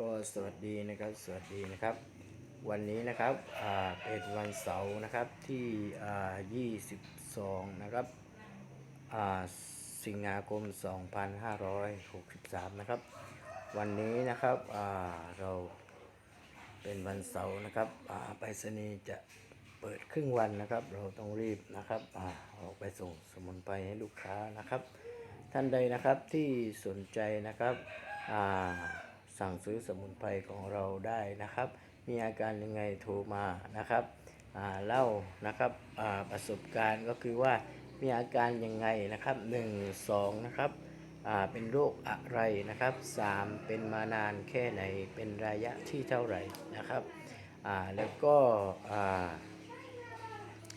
ก็สวัสดีนะครับสวัสดีนะครับ วันนี้นะครับเป็นวันเสาร์นะครับที่อ่า22 นะครับอ่าสิงหาคม 2563 นะครับ วันนี้นะครับเราเป็นวันเสาร์นะครับไปรษณีย์จะเปิดครึ่งวันนะครับ เราต้องรีบนะครับอออกไปส่งสมุนไพรให้ลูกค้านะครับ ท่านใดนะครับที่สนใจนะครับอ่า สั่งซื้อสมุนไพรของเราได้นะครับ มีอาการยังไงโทรมานะครับเล่านะครับประสบการณ์ก็คือว่ามีอาการยังไงนะครับ 1 2 นะครับเป็นโรคอะไรนะครับ 3 เป็นมานานแค่ไหนเป็นระยะที่เท่าไหร่นะครับแล้วก็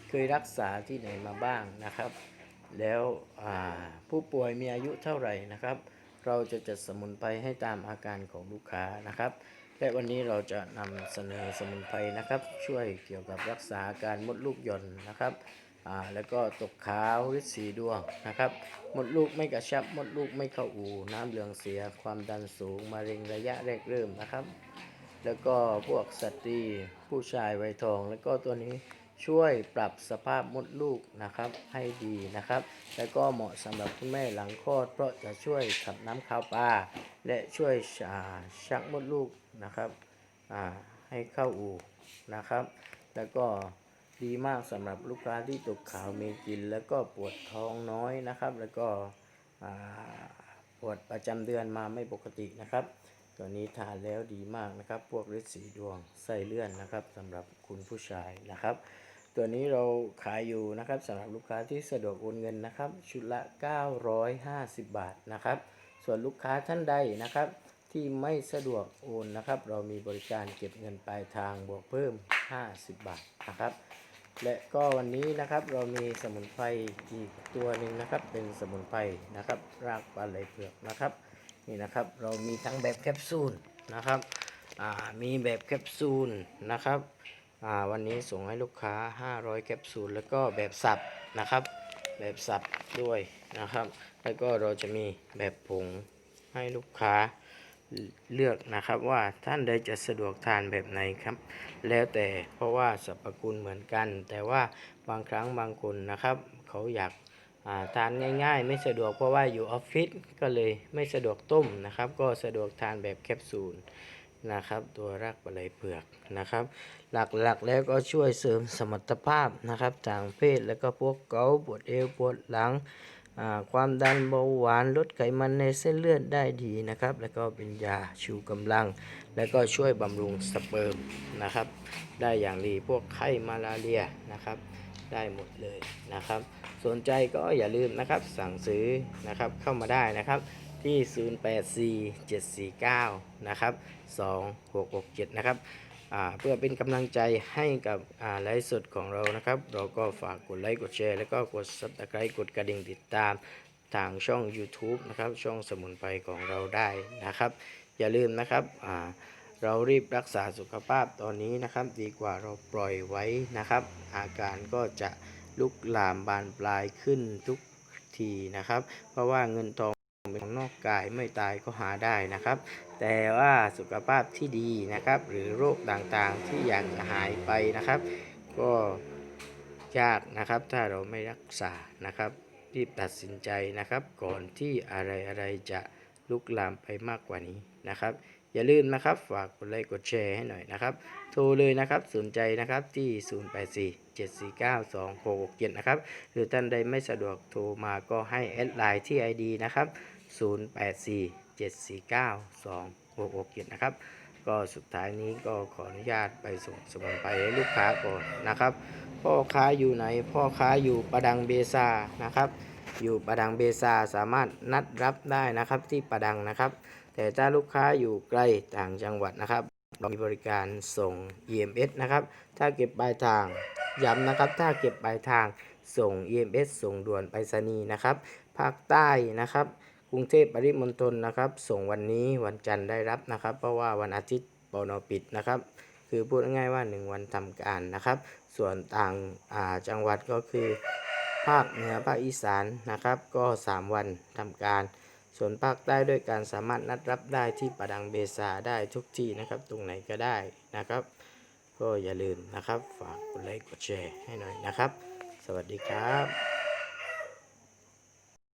เคยรักษาที่ไหนมาบ้างนะครับ แล้วผู้ป่วยมีอายุเท่าไหร่นะครับ เราจะจัดสมุนไพรให้ตามอาการของลูกค้านะครับ และวันนี้เราจะนำเสนอสมุนไพรนะครับ ช่วยเกี่ยวกับรักษาอาการมดลูกหย่อนนะครับอ่าแล้วก็ตกขาวฤทธิ์สีดวงนะครับ มดลูกไม่กระชับ มดลูกไม่เข้าอูน้ำเหลืองเสีย ความดันสูงมะเร็งระยะแรกเริ่มนะครับ แล้วก็พวกสตรีผู้ชายวัยทอง แล้วก็ตัวนี้ ช่วยปรับสภาพมดลูกนะครับให้ดีนะครับ แล้วก็เหมาะสำหรับคุณแม่หลังคลอด เพราะจะช่วยขับน้ำขาวปลาและช่วยช,ชักมดลูกนะครับให้เข้าอู่นะครับ แล้วก็ดีมากสำหรับลูกค้าที่ตกขาวมีกิน แล้วก็ปวดท้องน้อยนะครับ แล้วก็ปวดประจำเดือนมาไม่ปกตินะครับตัวนี้ทานแล้วดีมากนะครับ พวกฤทธิ์สีดวงไส้เลื่อนนะครับสำหรับคุณผู้ชายนะครับ ตัวนี้เราขายอยู่นะครับสำหรับลูกค้าที่สะดวกโอนเงินนะครับ ชุดละ 950 บาทนะครับ ส่วนลูกค้าท่านใดนะครับ ที่ไม่สะดวกโอนนะครับ เรามีบริการเก็บเงินปลายทางบวกเพิ่ม 50 บาทนะครับ และก็วันนี้นะครับเรามีสมุนไพรอีกตัวหนึ่งนะครับ เป็นสมุนไพรนะครับ รากปลาไหลเผือกนะครับนี่นะครับเรามีทั้งแบบแคปซูลนะครับมีแบบแคปซูลนะครับ วันนี้ส่งให้ลูกค้า 500 แคปซูลแล้วก็แบบสับนะครับ แบบสับด้วยนะครับ แล้วก็เราจะมีแบบผงให้ลูกค้าเลือกนะครับว่าท่านใดจะสะดวกทานแบบไหนครับ แล้วแต่เพราะว่าสรรพคุณเหมือนกัน แต่ว่าบางครั้งบางคนนะครับ เขาอยากาทานง่าย ๆ ไม่สะดวกเพราะว่าอยู่ออฟฟิศก็เลยไม่สะดวกต้มนะครับ ก็สะดวกทานแบบแคปซูล นะครับ ตัวรากปลาไหลเผือกนะครับ หลักๆแล้วก็ช่วยเสริมสมรรถภาพนะครับทางเพศแล้วก็พวกเกาปวดเอวปวดหลังความดันเบาหวานลดไขมันในเส้นเลือดได้ดีนะครับ แล้วก็เป็นยาชูกำลัง แล้วก็ช่วยบำรุงสเปิร์มนะครับ ได้อย่างดีพวกไข้มาลาเรียนะครับ ได้หมดเลยนะครับ สนใจก็อย่าลืมนะครับสั่งซื้อนะครับเข้ามาได้นะครับ ที่ 084749 นะครับ 2667 นะครับเพื่อเป็นกำลังใจให้กับไลฟ์สดของเรานะครับ เราก็ฝากกดไลค์กดแชร์แล้วก็กด subscribe กดกระดิ่งติดตามทางช่อง YouTube นะครับ ช่องสมุนไพรของเราได้นะครับ อย่าลืมนะครับเรารีบรักษาสุขภาพตอนนี้นะครับ ดีกว่าเราปล่อยไว้นะครับ อาการก็จะลุกลามบานปลายขึ้นทุกทีนะครับ เพราะว่าเงินทอง ของนอกกายไม่ตายก็หาได้นะครับ แต่ว่าสุขภาพที่ดีนะครับ หรือโรคต่างๆที่อยากจะหายไปนะครับ ก็ยากนะครับ ถ้าเราไม่รักษานะครับรีบตัดสินใจนะครับ ก่อนที่อะไรๆจะลุกลามไปมากกว่านี้นะครับ อย่าลืมนะครับฝากกดไลค์กดแชร์ให้หน่อยนะครับ โทรเลยนะครับสนใจนะครับที่ 0847492667 นะครับ หรือท่านใดไม่สะดวกโทรมาก็ให้แอดไลน์ที่ ID นะครับ 0847492667 นะครับ ก็สุดท้ายนี้ก็ขออนุญาตไปส่งสมุนไพรให้ลูกค้าก่อนนะครับ พ่อค้าอยู่ไหน พ่อค้าอยู่ประดังเบซานะครับ อยู่ประดังเบซาสามารถนัดรับได้นะครับที่ประดังนะครับ แต่ถ้าลูกค้าอยู่ใกล้ต่างจังหวัดนะครับเรามีบริการส่ง EMS นะครับ ถ้าเก็บปลายทาง ย้ำนะครับ ถ้าเก็บปลายทางส่ง EMS ส่งด่วนไปรษณีย์นะครับ ภาคใต้นะครับ กรุงเทพปริมณฑลนะครับ ส่งวันนี้วันจันทร์ได้รับนะครับ เพราะว่าวันอาทิตย์ปนปิดนะครับ คือพูดง่ายๆว่า 1 วันทำการนะครับ ส่วนต่างาจังหวัดก็คือภาคเหนือภาคอีสานนะครับ ก็ 3 วันทำการ ส่วนภาคใต้ด้วยการสามารถนัดรับได้ที่ประดังเบซาได้ทุกที่นะครับ ตรงไหนก็ได้นะครับ ก็อย่าลืมนะครับ ฝากกดไลค์กดแชร์ให้หน่อยนะครับ สวัสดีครับ